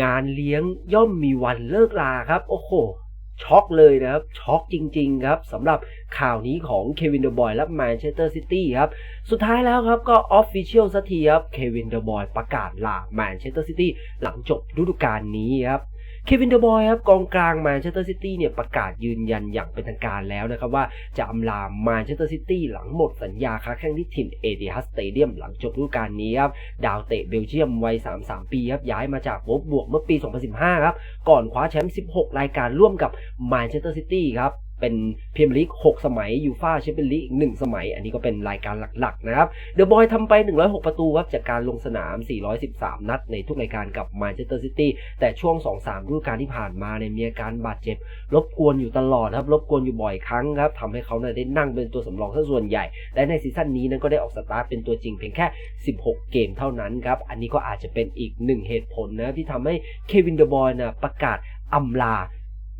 งานเลี้ยงย่อมมีวันเลิกลาครับ โอ้โห ช็อกเลยนะครับ ช็อกจริง ๆ ครับสำหรับข่าวนี้ของเควินเดอะบอยและแมนเชสเตอร์ซิตี้ครับ สุดท้ายแล้วครับก็ออฟฟิเชียลสักทีครับเควินเดอะบอยประกาศลาแมนเชสเตอร์ซิตี้หลังจบฤดูกาลนี้ครับ เควินเดอะบอยครับกองกลางแมนเชสเตอร์ซิตี้เนี่ยประกาศยืนยันอย่างเป็นทางการแล้วนะครับว่าจะอำลาแมนเชสเตอร์ซิตี้หลังหมดสัญญาค้าแข่งที่ถิ่นเอเดียสเตเดียมหลังจบฤดูกาลนี้ครับดาวเตะเบลเยียมวัย 33 ปีครับย้ายมาจากวบบวกเมื่อปี 2015 ครับ ก่อนคว้าแชมป์ 16 รายการร่วมกับแมนเชสเตอร์ซิตี้ครับ เป็นพรีเมียร์ลีก6สมัยยูฟ่าแชมเปี้ยนลีกอีก1สมัย อันนี้ก็เป็นรายการหลักๆนะครับเดอะบอยทำไป 106 ประตูครับจากการลงสนาม 413 นัดในทุกรายการกับแมนเชสเตอร์ซิตี้แต่ช่วง 2-3ฤดูกาลที่ผ่านมาเนี่ยมีอาการบาดเจ็บ รบกวนอยู่ตลอดครับ รบกวนอยู่บ่อยครั้งครับทำให้เขาเนี่ยได้นั่งเป็นตัวสำรองซะส่วนใหญ่ และในซีซั่นนี้นั้นก็ได้ออกสตาร์ทเป็นตัวจริงเพียงแค่ 16 เกมเท่านั้นครับอันนี้ก็อาจจะเป็นอีกหนึ่งเหตุผลนะที่ทำให้เควินเดอะบอยนะประกาศอำลา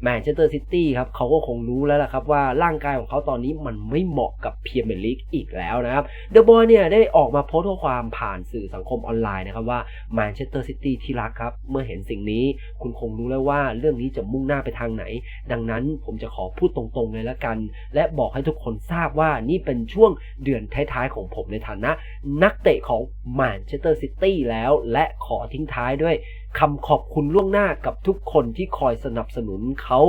แมนเชสเตอร์ซิตี้ครับเขาก็คงรู้แล้วล่ะครับว่าร่างกายของเขาตอนนี้มันไม่เหมาะกับเมียร์ลีกอีกแล้วนะครับเดอะบอยเนี่ยได้ออกมาโพสต์ข้อความผ่านสื่อสังคมออนไลน์นะครับว่าแมนเชสเตอร์ซิตี้ที่รักครับ เมื่อเห็นสิ่งนี้คุณคงรู้แล้วว่าเรื่องนี้จะมุ่งหน้าไปทางไหน ดังนั้นผมจะขอพูดตรงๆเลยละกัน และบอกให้ทุกคนทราบว่านี่เป็นช่วงเดือนท้ายๆของผมในฐานะ นักเตะของแมนเชสเตอร์ซิตี้แล้วและขอทิ้งท้ายด้วย คำขอบคุณล่วงหน้ากับทุกคนที่คอยสนับสนุนเขา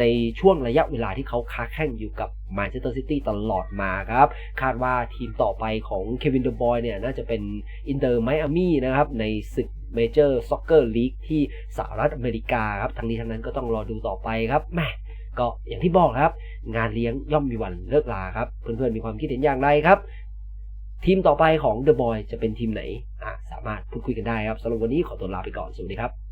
ในช่วงระยะเวลาที่เขาค้าแข่งอยู่กับแมนเชสเตอร์ซิตี้ตลอดมาครับ คาดว่าทีมต่อไปของเควินเดอะบอยเนี่ยน่าจะเป็นอินเตอร์ไมอามี่นะครับ ในศึกเมเจอร์ซ็อกเกอร์ลีกที่สหรัฐอเมริกาครับ ทั้งนี้ทั้งนั้นก็ต้องรอดูต่อไปครับแมก็อย่างที่บอกครับ งานเลี้ยงย่อมมีวันเลิกลาครับ เพื่อนๆมีความคิดเห็นอย่างไรครับ ทีมต่อไปของ The Boy จะเป็นทีมไหนอะามารถพูดคุยกันได้ครับสำหรับวันนี้ขอตัวลาไปก่อนสวัสดีครับ